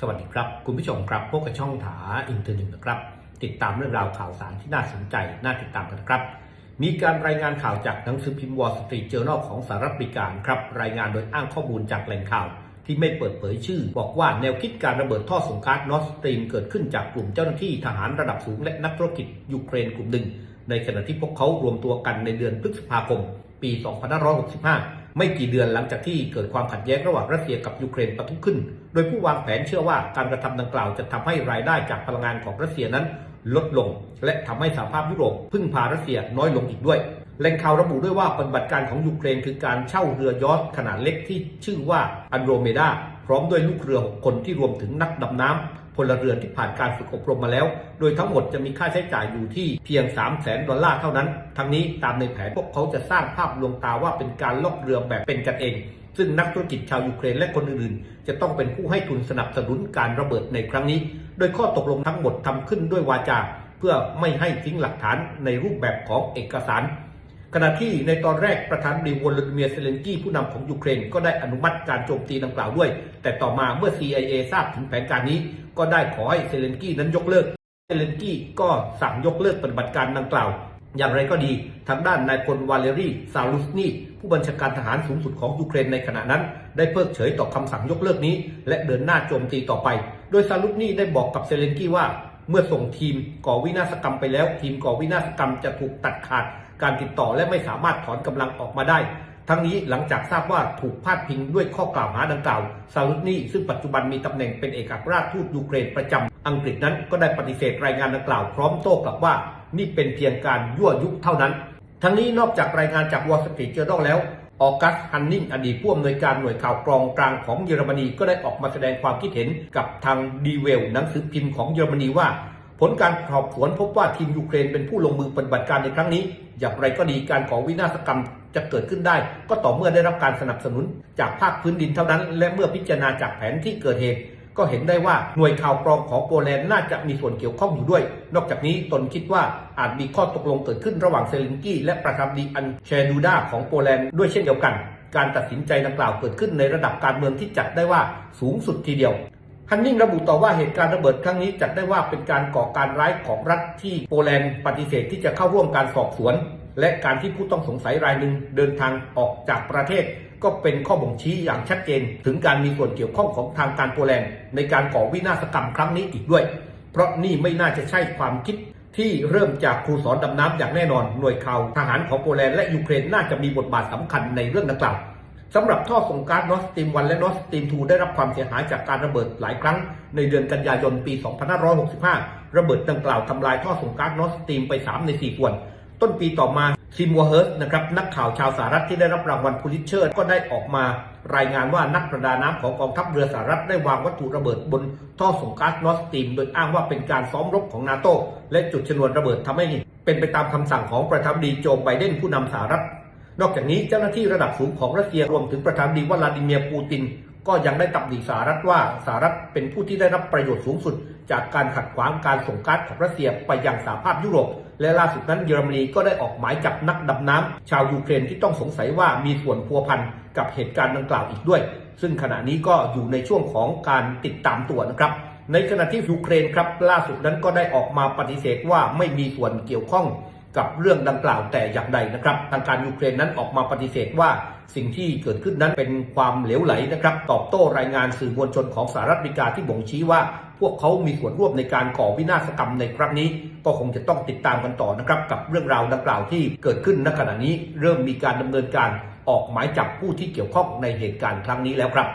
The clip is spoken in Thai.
สวัสดีครับ คุณผู้ชมครับพบกับช่องถาอินเทอร์เน็ตนะครับ ติดตามเรื่องราวข่าวสารที่น่าสนใจ น่าติดตามกันครับ มีการรายงานข่าวจากหนังสือพิมพ์ Wall Street Journal ของสหรัฐอเมริกาครับรายงานโดยอ้างข้อมูลจากแหล่งข่าวที่ไม่เปิดเผยชื่อ บอกว่าแนวคิดการระเบิดท่อส่งก๊าซนอร์สตรีมเกิดขึ้นจากกลุ่มเจ้าหน้าที่ทหารระดับสูงและนักธุรกิจยูเครนกลุ่มหนึ่งในขณะที่พวกเขารวมตัวกันในเดือนพฤษภาคม ปี 2565 ไม่กี่เดือนหลังจากที่เกิดความขัดแย้งระหว่างรัสเซียกับยูเครนปะทุขึ้น โดยผู้วางแผนเชื่อว่าการกระทำดังกล่าวจะทำให้รายได้จากพลังงานของรัสเซียนั้นลดลง และทำให้สหภาพยุโรปพึ่งพารัสเซียน้อยลงอีกด้วยแหล่งข่าวระบุด้วยว่าปฏิบัติการของยูเครนคือการเช่าเรือยอชขนาดเล็กที่ชื่อว่าอันโดรเมดาพร้อมด้วยลูกเรือ 6 คนที่รวมถึงนักดำน้ำ พลเรือนที่ผ่านการฝึกอบรมมาแล้ว โดยทั้งหมดจะมีค่าใช้จ่ายอยู่ที่เพียง 3 0 0แสนดอลลาร์เท่านั้น ทั้งนี้ตามในแผนพวกเขาจะสร้างภาพลวงตาว่าเป็นการล่องเรือแบบเป็นกันเอง ซึ่งนักธุรกิจชาวยูเครนและคนอื่นๆ จะต้องเป็นผู้ให้ทุนสนับสนุนการระเบิดในครั้งนี้ โดยข้อตกลงทั้งหมดทำขึ้นด้วยวาจา เพื่อไม่ให้ทิ้งหลักฐานในรูปแบบของเอกสาร ขณะที่ในตอนแรกประธานาธิบดีวลาดิเมียเซเลนกี้ผู้นำของยูเครนก็ได้อนุมัติการโจมตีดังกล่าวด้วย แต่ต่อมาเมื่อ CIA ทราบถึงแผนการนี้ ก็ได้ขอให้เซเลนกี้นั้นยกเลิก เซเลนกี้ก็สั่งยกเลิกปฏิบัติการดังกล่าว อย่างไรก็ดี ทางด้านนายพลวาเลรีซาลุสนีผู้บัญชาการทหารสูงสุดของยูเครนในขณะนั้น ได้เพิกเฉยต่อคำสั่งยกเลิกนี้ และเดินหน้าโจมตีต่อไป โดยซาลุสนีได้บอกกับเซเลนกี้ว่า เมื่อส่งทีมก่อวินาศกรรมไปแล้ว ทีมก่อวินาศกรรมจะถูกตัดขาด การติดต่อและไม่สามารถถอนกำลังออกมาได้ ทั้งนี้หลังจากทราบว่าถูกพาดพิงด้วยข้อกล่าวหาดังกล่าวซาลุสนีซึ่งปัจจุบันมีตำแหน่งเป็นเอกอัครราชทูตยูเครนประจำอังกฤษนั้นก็ได้ปฏิเสธรายงานดังกล่าวพร้อมโต้กลับว่า นี่เป็นเพียงการยั่วยุเท่านั้น ทั้งนี้นอกจากรายงานจากวอลสตรีทเจอร์นอลแล้วออกัสฮันนิงอดีตผู้อำนวยการหน่วยข่าวกรองกลางของเยอรมนีก็ได้ออกมาแสดงความคิดเห็นกับทางดีเวลหนังสือพิมพ์ของเยอรมนีว่า ผลการสอบสวนพบว่าทีมยูเครนเป็นผู้ลงมือปฏิบัติการในครั้งนี้ อย่างไรก็ดีการก่อวินาศกรรมจะเกิดขึ้นได้ ก็ต่อเมื่อได้รับการสนับสนุนจากภาคพื้นดินเท่านั้น และเมื่อพิจารณาจากแผนที่เกิดเหตุ ก็เห็นได้ว่าหน่วยข่าวกรองของโปแลนด์น่าจะมีส่วนเกี่ยวข้องอยู่ด้วย นอกจากนี้ตนคิดว่าอาจมีข้อตกลงเกิดขึ้นระหว่างเซเลนกี้และประธานดีอันเชดูดาของโปแลนด์ด้วยเช่นเดียวกันการตัดสินใจดังกล่าวเกิดขึ้นในระดับการเมืองที่จัดได้ว่าสูงสุดทีเดียว ฮันนิงระบุต่อว่าเหตุการณ์ระเบิดครั้งนี้จัดได้ว่าเป็นการก่อการร้ายของรัฐที่โปแลนด์ปฏิเสธที่จะเข้าร่วมการสอบสวน และการที่ผู้ต้องสงสัยรายหนึ่งเดินทางออกจากประเทศ ก็เป็นข้อบ่งชี้อย่างชัดเจน ถึงการมีส่วนเกี่ยวข้องของทางการโปแลนด์ในการก่อวินาศกรรมครั้งนี้อีกด้วย เพราะนี่ไม่น่าจะใช่ความคิดที่เริ่มจากครูสอนดำน้ำอย่างแน่นอนหน่วยข่าวทหารของโปแลนด์และยูเครนน่าจะมีบทบาทสำคัญในเรื่องดังกล่าว สำหรับท่อส่งก๊าซนอสตีม1และนอสตีม2ได้รับความเสียหายจากการระเบิดหลายครั้ง ในเดือนกันยายนปี 2565 ระเบิดดังกล่าวทำลายท่อส่งก๊าซนอสตีมไป 3 ใน 4 ส่วน ต้นปีต่อมาซิมวัวเฮิร์สนะครับนักข่าวชาวสหรัฐที่ได้รับรางวัลพูลิตเชอร์ก็ได้ออกมารายงานว่านักประดาน้ำของกองทัพเรือสหรัฐได้วางวัตถุระเบิดบนท่อส่งก๊าซนอสตีมโดยอ้างว่าเป็นการซ้อมรบของนาโตและจุดชนวนระเบิดทำให้เป็นไปตามคำสั่งของประธานาธิบดีโจไบเดนผู้นำสหรัฐ นอกจากนี้เจ้าหน้าที่ระดับสูงของรัสเซียรวมถึงประธานดีวลาดิเมียร์ปูติน ก็ยังได้ตำหนิสหรัฐว่าสหรัฐเป็นผู้ที่ได้รับประโยชน์สูงสุด จากการขัดขวางการส่งก๊าซของรัสเซียไปยังสหภาพยุโรป และล่าสุดนั้นเยอรมนีก็ได้ออกหมายจับนักดำน้ำชาวยูเครนที่ต้องสงสัยว่ามีส่วนพัวพันกับเหตุการณ์ดังกล่าวอีกด้วย ซึ่งขณะนี้ก็อยู่ในช่วงของการติดตามตัวนะครับในขณะที่ยูเครนครับล่าสุดนั้นก็ได้ออกมาปฏิเสธว่าไม่มีส่วนเกี่ยวข้อง กับเรื่องดังกล่าวแต่อย่างใดนะครับทางการยูเครนนั้นออกมาปฏิเสธว่าสิ่งที่เกิดขึ้นนั้นเป็นความเหลวไหลนะครับ ตอบโต้รายงานสื่อมวลชนของสหรัฐอเมริกาที่บ่งชี้ว่า พวกเขามีส่วนร่วมในการก่อวินาศกรรมในครั้งนี้ ก็คงจะต้องติดตามกันต่อนะครับ กับเรื่องราวดังกล่าวที่เกิดขึ้นณขณะนี้ เริ่มมีการดำเนินการออกหมายจับผู้ที่เกี่ยวข้องในเหตุการณ์ครั้งนี้แล้วครับ